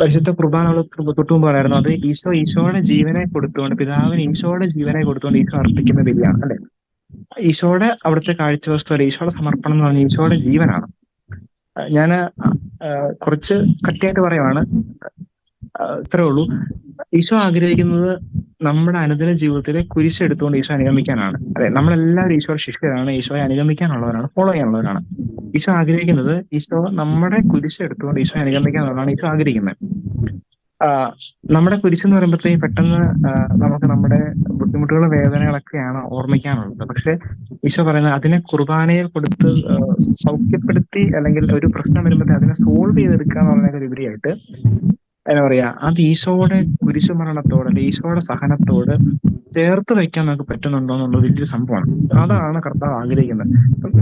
പരിശുദ്ധ കുർബാന തൊട്ടും പറയായിരുന്നു അത് ഈശോ ഈശോയുടെ ജീവനെ കൊടുത്തുകൊണ്ട് പിതാവിന് ഈശോയുടെ ജീവനെ കൊടുത്തുകൊണ്ട് ഈശോ അർപ്പിക്കുന്ന ബലിയാണ് അല്ലെ? ഈശോയുടെ അവിടുത്തെ കാഴ്ചവസ്തു അല്ലെ ഈശോയുടെ സമർപ്പണം എന്ന് പറഞ്ഞാൽ ഈശോയുടെ ജീവനാണ്. ഞാൻ കുറച്ച് കട്ടിയായിട്ട് പറയുവാണ്. ഇത്രേ ഉള്ളൂ. ഈശോ ആഗ്രഹിക്കുന്നത് നമ്മുടെ അനുദിന ജീവിതത്തിലെ കുരിശെടുത്തുകൊണ്ട് ഈശോ അനുഗമിക്കാനാണ്. അതെ നമ്മളെല്ലാവരും ഈശോ ശിഷ്യരാണ് ഈശോയെ അനുഗമിക്കാനുള്ളവരാണ് ഫോളോ ചെയ്യാനുള്ളവരാണ്. ഈശോ ആഗ്രഹിക്കുന്നത് ഈശോ നമ്മുടെ കുരിശെടുത്തുകൊണ്ട് ഈശോ അനുഗമിക്കാനുള്ളതാണ് ഈശോ ആഗ്രഹിക്കുന്നത്. നമ്മുടെ കുരിശെന്ന് പറയുമ്പോഴത്തേക്കും പെട്ടെന്ന് നമുക്ക് നമ്മുടെ ബുദ്ധിമുട്ടുകളും വേദനകളൊക്കെയാണ് ഓർമ്മിക്കാനുള്ളത്. പക്ഷെ ഈശോ പറയുന്നത് അതിനെ കുർബാനയിൽ കൊടുത്ത് സൗഖ്യപ്പെടുത്തി അല്ലെങ്കിൽ ഒരു പ്രശ്നം വരുമ്പോഴത്തേക്ക് അതിനെ സോൾവ് ചെയ്തെടുക്കുക എന്ന് പറയുന്നതിലുപരിയായിട്ട് എന്താ പറയാ അത് ഈശോയുടെ കുരിശുമരണത്തോട് അല്ലെ ഈശോയുടെ സഹനത്തോട് ചേർത്ത് വെക്കാൻ നമുക്ക് പറ്റുന്നുണ്ടോ എന്നുള്ളത് വലിയൊരു സംഭവമാണ്. അതാണ് കർത്താവ് ആഗ്രഹിക്കുന്നത്.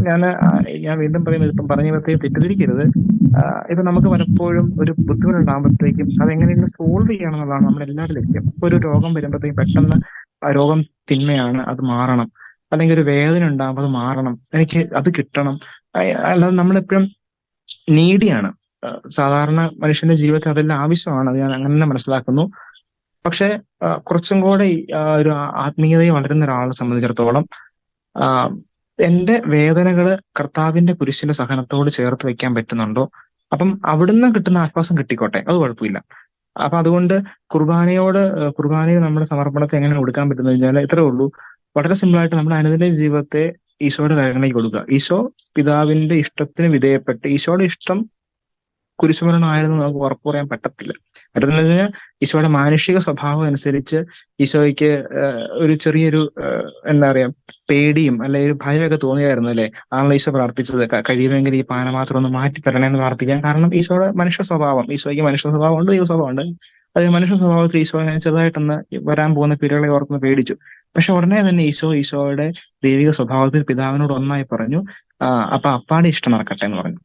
ഞാൻ ഞാൻ വീണ്ടും പറയുന്നത് ഇപ്പം പറഞ്ഞ പറഞ്ഞപ്പോഴത്തേക്ക് തെറ്റിദ്ധരിക്കരുത്. ഇപ്പൊ നമുക്ക് പലപ്പോഴും ഒരു ബുദ്ധിമുട്ടുണ്ടാകുമ്പോഴത്തേക്കും അതെങ്ങനെയെങ്കിലും സോൾവ് ചെയ്യണം എന്നുള്ളതാണ് നമ്മുടെ എല്ലാവരും ലക്ഷ്യം. ഇപ്പൊ ഒരു രോഗം വരുമ്പോഴത്തേക്കും പെട്ടെന്ന് രോഗം തിന്മയാണ് അത് മാറണം. അല്ലെങ്കിൽ ഒരു വേദന ഉണ്ടാകുമ്പോൾ അത് മാറണം. എനിക്ക് അത് കിട്ടണം. അല്ലാതെ നമ്മളെപ്പോഴും നീഡിയാണ് സാധാരണ മനുഷ്യന്റെ ജീവിതത്തിൽ അതെല്ലാം ആവശ്യമാണ്. ഞാൻ അങ്ങനെ തന്നെ മനസ്സിലാക്കുന്നു. പക്ഷെ കുറച്ചും കൂടെ ഒരു ആത്മീയതയെ വളരുന്ന ഒരാളെ സംബന്ധിച്ചിടത്തോളം എന്റെ വേദനകൾ കർത്താവിന്റെ കുരിശിന്റെ സഹനത്തോട് ചേർത്ത് വെക്കാൻ പറ്റുന്നുണ്ടോ? അപ്പം അവിടുന്ന് കിട്ടുന്ന ആശ്വാസം കിട്ടിക്കോട്ടെ. അത് കുഴപ്പമില്ല. അപ്പൊ അതുകൊണ്ട് കുർബാനയോട് കുർബാനയെ നമ്മുടെ സമർപ്പണത്തെ എങ്ങനെ കൊടുക്കാൻ പറ്റുന്നത് കഴിഞ്ഞാൽ ഇത്രേ ഉള്ളൂ. വളരെ സിമ്പിൾ ആയിട്ട് നമ്മുടെ അനുദിന ജീവിതത്തെ ഈശോയുടെ കാര്യങ്ങളിലേക്ക് കൊടുക്കുക. ഈശോ പിതാവിന്റെ ഇഷ്ടത്തിന് വിധേയപ്പെട്ട് ഈശോയുടെ ഇഷ്ടം കുരിശുമരണമായിരുന്നു നമുക്ക് ഉറപ്പു പറയാൻ പറ്റത്തില്ല. പറ്റുന്ന കഴിഞ്ഞാൽ ഈശോയുടെ മാനുഷിക സ്വഭാവം അനുസരിച്ച് ഈശോയ്ക്ക് ഒരു ചെറിയൊരു എന്താ പറയാ പേടിയും അല്ലെങ്കിൽ ഒരു ഭയമൊക്കെ തോന്നിയായിരുന്നു അല്ലെ? ആണല്ലോ ഈശോ പ്രാർത്ഥിച്ചത്. കഴിയുമെങ്കിൽ ഈ പാന മാത്രം ഒന്ന് മാറ്റി തരണേ എന്ന് പ്രാർത്ഥിക്കാം കാരണം ഈശോയുടെ മനുഷ്യ സ്വഭാവം ഈശോയ്ക്ക് മനുഷ്യ സ്വഭാവം ഉണ്ട് ദൈവ സ്വഭാവം ഉണ്ട്. അത് മനുഷ്യ സ്വഭാവത്തിൽ ഈശോ ചെറുതായിട്ടൊന്ന് വരാൻ പോകുന്ന പീരുകളെ ഓർക്കുന്ന പേടിച്ചു. പക്ഷെ ഉടനെ തന്നെ ഈശോ ഈശോയുടെ ദൈവിക സ്വഭാവത്തിൽ പിതാവിനോട് ഒന്നായി പറഞ്ഞു അപ്പൊ അപ്പാടെ ഇഷ്ടം നടക്കട്ടെ എന്ന് പറഞ്ഞു.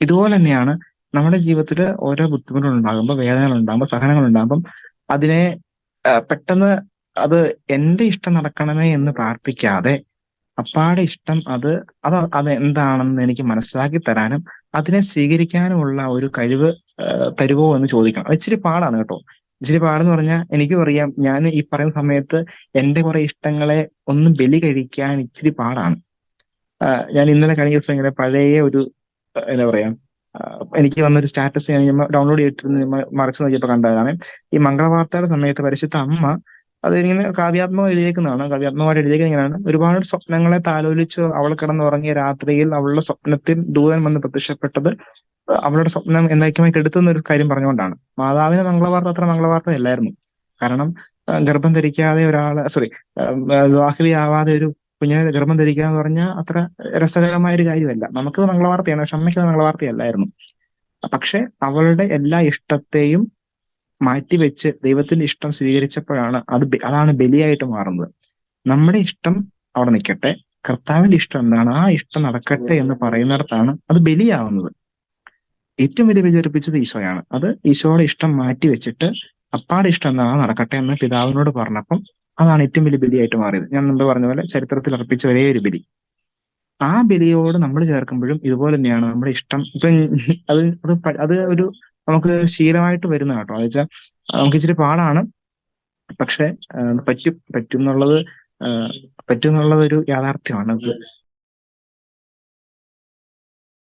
ഇതുപോലെ തന്നെയാണ് നമ്മുടെ ജീവിതത്തിൽ ഓരോ ബുദ്ധിമുട്ടുകൾ ഉണ്ടാകുമ്പോൾ വേദനകൾ ഉണ്ടാകുമ്പോൾ സഹനങ്ങൾ ഉണ്ടാകുമ്പോൾ അതിനെ പെട്ടെന്ന് അത് എന്റെ ഇഷ്ടം നടക്കണമേ എന്ന് പ്രാർത്ഥിക്കാതെ അപ്പാടെ ഇഷ്ടം അത് അത് അത് എന്താണെന്ന് എനിക്ക് മനസ്സിലാക്കി തരാനും അതിനെ സ്വീകരിക്കാനുമുള്ള ഒരു കഴിവ് തരുവോ എന്ന് ചോദിക്കണം. അത് ഇച്ചിരി പാടാണ് കേട്ടോ. ഇച്ചിരി പാടെന്ന് പറഞ്ഞാൽ എനിക്കും അറിയാം. ഞാൻ ഈ പറയുന്ന സമയത്ത് എന്റെ കുറെ ഇഷ്ടങ്ങളെ ഒന്ന് ബലി കഴിക്കാൻ ഇച്ചിരി പാടാണ്. ഞാൻ ഇന്നലെ കഴിഞ്ഞ ദിവസം ഇങ്ങനെ പഴയ ഒരു എന്താ പറയാ എനിക്ക് വന്നൊരു സ്റ്റാറ്റസ് ഞാൻ ഡൗൺലോഡ് ചെയ്തിട്ട് മറിച്ച് നോക്കിയപ്പോൾ കണ്ടതാണ്. ഈ മംഗളവാർത്തയുടെ സമയത്ത് പരിശുദ്ധ അമ്മ അത് ഇങ്ങനെ കാവ്യാത്മകം എഴുതിയേക്കുന്നതാണ്. കാവ്യാത്മകമായിട്ട് എഴുതിയേക്കുന്നത് ഇങ്ങനെയാണ് ഒരുപാട് സ്വപ്നങ്ങളെ താലോലിച്ച് അവൾ കിടന്നുറങ്ങിയ രാത്രിയിൽ അവളുടെ സ്വപ്നത്തിൽ ദൂതൻ വന്ന് പ്രത്യക്ഷപ്പെട്ടത് അവളുടെ സ്വപ്നം എന്നേക്കുമായി കെടുത്തുന്ന ഒരു കാര്യം പറഞ്ഞുകൊണ്ടാണ്. മാതാവിന് മംഗളവാർത്ത അത്ര മംഗളവാർത്ത അല്ലായിരുന്നു കാരണം ഗർഭം ധരിക്കാതെ ഒരാൾ സോറി വിവാഹിതയാവാതെ ഒരു കുഞ്ഞിനെ ഗർഭം ധരിക്കുക എന്ന് പറഞ്ഞാൽ അത്ര രസകരമായ ഒരു കാര്യമല്ല. നമുക്ക് മംഗളവാർത്തയാണ് പക്ഷെ അമ്മയ്ക്ക് അത് മംഗളവാർത്തയല്ലായിരുന്നു. പക്ഷെ അവളുടെ എല്ലാ ഇഷ്ടത്തെയും മാറ്റിവെച്ച് ദൈവത്തിന്റെ ഇഷ്ടം സ്വീകരിച്ചപ്പോഴാണ് അത് അതാണ് ബലിയായിട്ട് മാറുന്നത്. നമ്മുടെ ഇഷ്ടം അവിടെ നിൽക്കട്ടെ. കർത്താവിന്റെ ഇഷ്ടം എന്താണ്? ആ ഇഷ്ടം നടക്കട്ടെ എന്ന് പറയുന്നിടത്താണ് അത് ബലിയാവുന്നത്. ഏറ്റവും വലിയ വിചരിപ്പിച്ചത് ഈശോയാണ്. അത് ഈശോയുടെ ഇഷ്ടം മാറ്റി വെച്ചിട്ട് അപ്പാടെ ഇഷ്ടം എന്താണ് നടക്കട്ടെ എന്ന് പിതാവിനോട് പറഞ്ഞപ്പം അതാണ് ഏറ്റവും വലിയ ബലിയായിട്ട് മാറിയത്. ഞാൻ മുമ്പ് പറഞ്ഞ പോലെ ചരിത്രത്തിൽ അർപ്പിച്ച ഒരേ ഒരു ബലി. ആ ബലിയോട് നമ്മൾ ചേർക്കുമ്പോഴും ഇതുപോലെ തന്നെയാണ് നമ്മുടെ ഇഷ്ടം. ഇപ്പൊ അത് അത് അത് ഒരു നമുക്ക് ശീലമായിട്ട് വരുന്ന കേട്ടോ. എന്ന് വെച്ചാൽ നമുക്ക് ഇച്ചിരി പാടാണ്. പക്ഷെ പറ്റും പറ്റും എന്നുള്ളത് പറ്റും എന്നുള്ളത് ഒരു യാഥാർത്ഥ്യമാണ്. അത്